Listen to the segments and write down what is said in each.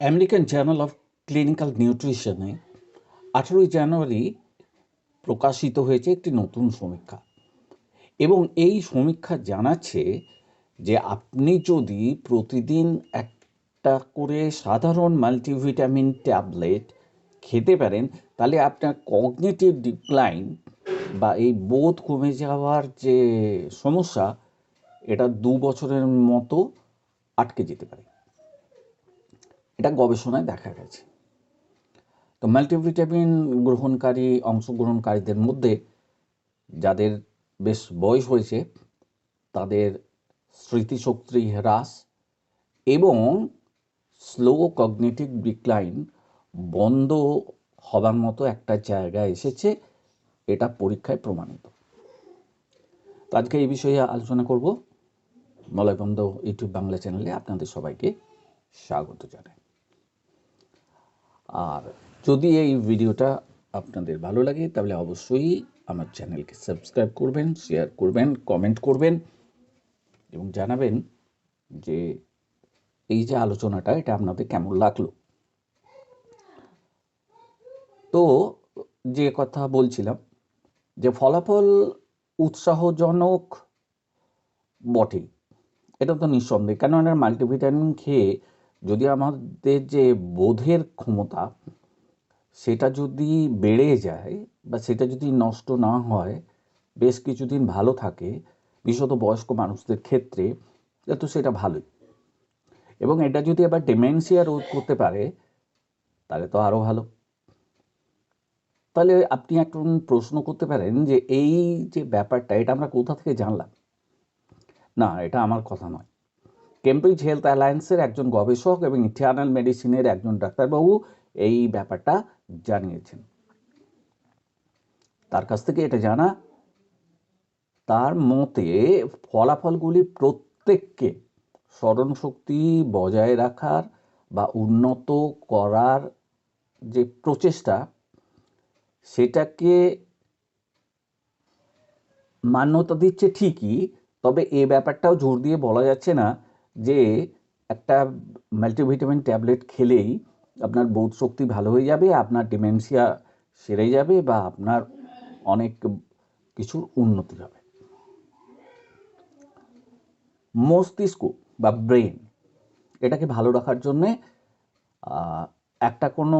American journal of clinical নিউট্রিশনে আঠেরোই জানুয়ারি প্রকাশিত হয়েছে একটি নতুন সমীক্ষা। এবং এই সমীক্ষা জানাচ্ছে যে আপনি যদি প্রতিদিন একটা করে সাধারণ মাল্টিভিটামিন ট্যাবলেট খেতে পারেন, তাহলে আপনার কগনেটিভ ডিক্লাইন বা এই বোধ কমে যাওয়ার যে সমস্যা, এটা দু বছরের মতো আটকে যেতে পারে। এটা গবেষণায় দেখা গেছে। তো মাল্টিভিটামিন গ্রহণকারী, অংশগ্রহণকারীদের মধ্যে যাদের বেশ বয়স হয়েছে, তাদের স্মৃতিশক্তি হ্রাস এবং স্লো কগনিটিভ ডিক্লাইন বন্ধ হবার মতো একটা জায়গায় এসেছে, এটা পরীক্ষায় প্রমাণিত। তো আজকে এই বিষয়ে আলোচনা করব। মলয়বন্ধ ইউটিউব বাংলা চ্যানেলে আপনাদের সবাইকে স্বাগত জানাই। আর যদি এই ভিডিওটা আপনাদের ভালো লাগে, তাহলে অবশ্যই আমার চ্যানেলকে সাবস্ক্রাইব করবেন, শেয়ার করবেন, কমেন্ট করবেন এবং জানাবেন যে এই যে আলোচনাটা, এটা আপনাদের কেমন লাগল। তো যে কথা বলছিলাম, যে ফলাফল উৎসাহজনক বটেই, এটা তো নিঃসন্দেহ। কেন মাল্টিভিটামিন খেয়ে যদি আমাদের যে বোধের ক্ষমতা, সেটা যদি বেড়ে যায় বা সেটা যদি নষ্ট না হয়, বেশ কিছুদিন ভালো থাকে, বিশেষত বয়স্ক মানুষদের ক্ষেত্রে, তো সেটা ভালোই। এবং এটা যদি আবার ডিমেনশিয়া রোধ করতে পারে, তাহলে তো আরও ভালো। তাহলে আপনি এখন প্রশ্ন করতে পারেন যে এই যে ব্যাপারটা, এটা আমরা কোথা থেকে জানলাম? না, এটা আমার কথা নয়। কেমব্রিজ হেলথ অ্যালায়েন্সের একজন গবেষক এবং ইটার্নাল মেডিসিনের একজন ডাক্তারবাবু এই ব্যাপারটা জানিয়েছেন। তার কাছ থেকে এটা জানা, তার মতে ফলাফলগুলি প্রত্যেককে স্মরণশক্তি বজায় রাখার বা উন্নত করার যে প্রচেষ্টা, সেটাকে মান্যতা দিচ্ছে ঠিকই, তবে এ ব্যাপারটাও জোর দিয়ে বলা যাচ্ছে না যে একটা মাল্টিভিটামিন ট্যাবলেট খেলেই আপনার বোধ শক্তি ভালো হয়ে যাবে, আপনার ডিমেনশিয়া সেরে যাবে বা আপনার অনেক কিছুর উন্নতি হবে। মস্তিষ্ক বা ব্রেন এটাকে ভালো রাখার জন্যে একটা কোনো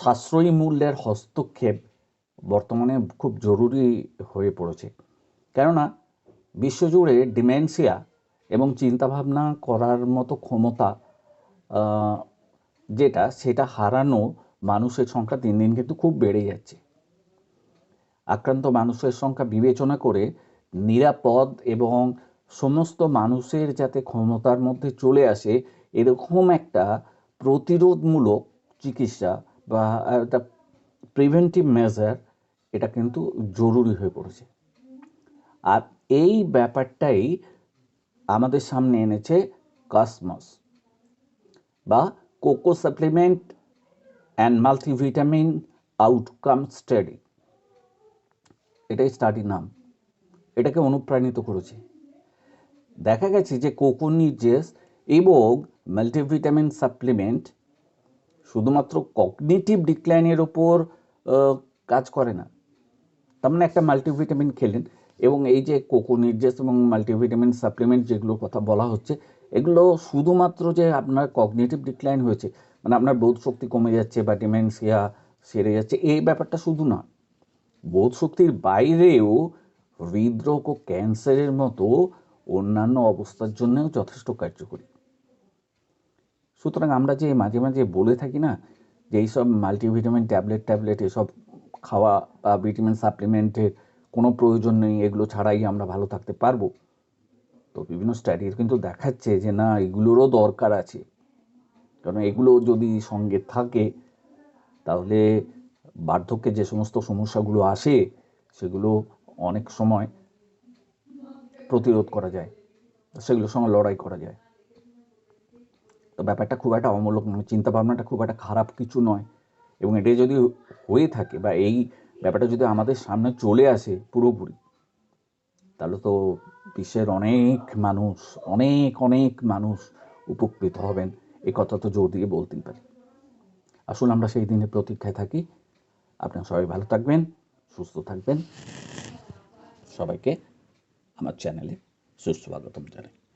সাশ্রয়ী মূল্যের হস্তক্ষেপ বর্তমানে খুব জরুরি হয়ে পড়েছে। কেননা, বিশ্বজুড়ে ডিমেনশিয়া এবং চিন্তাভাবনা করার মতো ক্ষমতা যেটা সেটা হারানো মানুষের সংখ্যা দিন দিন কিন্তু খুব বেড়ে যাচ্ছে। আক্রান্ত মানুষের সংখ্যা বিবেচনা করে নিরাপদ এবং সমস্ত মানুষের যাতে ক্ষমতার মধ্যে চলে আসে, এরকম একটা প্রতিরোধমূলক চিকিৎসা বা একটা প্রিভেন্টিভ মেজার এটা কিন্তু জরুরি হয়ে পড়েছে। আর এই ব্যাপারটাই আমাদের সামনে এনেছে কাসমস বা cocoa supplement and multivitamin outcome study এটাই স্টাডির নাম। এটাকে অনুপ্রাণিত করেছে। দেখা গেছে যে কোকো নির্জেস এবং মাল্টিভিটামিন সাপ্লিমেন্ট শুধুমাত্র কগনিটিভ ডিক্লাইনের ওপর কাজ করে না। তার মানে একটা মাল্টিভিটামিন খেলেন। এবং এই যে কোকো নির্যাস এবং মাল্টিভিটামিন সাপ্লিমেন্ট যেগুলোর কথা বলা হচ্ছে, এগুলো শুধুমাত্র যে আপনার কগনেটিভ ডিক্লাইন হয়েছে মানে আপনার বোধ শক্তি কমে যাচ্ছে বা ডিমেনসিয়া সেরে যাচ্ছে, এই ব্যাপারটা শুধু না বোধ শক্তির বাইরেও হৃদরোগ ও ক্যান্সারের মতো অন্যান্য অবস্থার জন্যও যথেষ্ট কার্যকরী। সুতরাং আমরা যে মাঝে মাঝে বলে থাকি না, যে এইসব মাল্টিভিটামিন ট্যাবলেট ট্যাবলেট এসব খাওয়া বা ভিটামিন সাপ্লিমেন্টের কোনো প্রয়োজন নেই, এগুলো ছাড়াই আমরা ভালো থাকতে পারব। তো বিভিন্ন স্টাডির কিন্তু দেখাচ্ছে যে না, এগুলোরও দরকার আছে। কারণ এগুলো যদি সঙ্গে থাকে, তাহলে বার্ধক্যে যে সমস্ত সমস্যাগুলো আসে, সেগুলো অনেক সময় প্রতিরোধ করা যায়, সেগুলোর সঙ্গে লড়াই করা যায়। তো ব্যাপারটা খুব একটা অমূলক নয়, চিন্তাভাবনাটা খুব একটা খারাপ কিছু নয়। এবং এটাই যদি হয়ে থাকে বা এই ব্যাপারটা যদি আমাদের সামনে চলে আসে পুরোপুরি, তাহলে তো বিশ্বের অনেক মানুষ, অনেক অনেক মানুষ উপকৃত হবেন। এই কথা তো জোর দিয়ে বলতেই পারি। আসুন আমরা সেই দিনের প্রতীক্ষায় থাকি। আপনারা সবাই ভালো থাকবেন, সুস্থ থাকবেন। সবাইকে আমার চ্যানেলে সুস্বাগতম জানাই।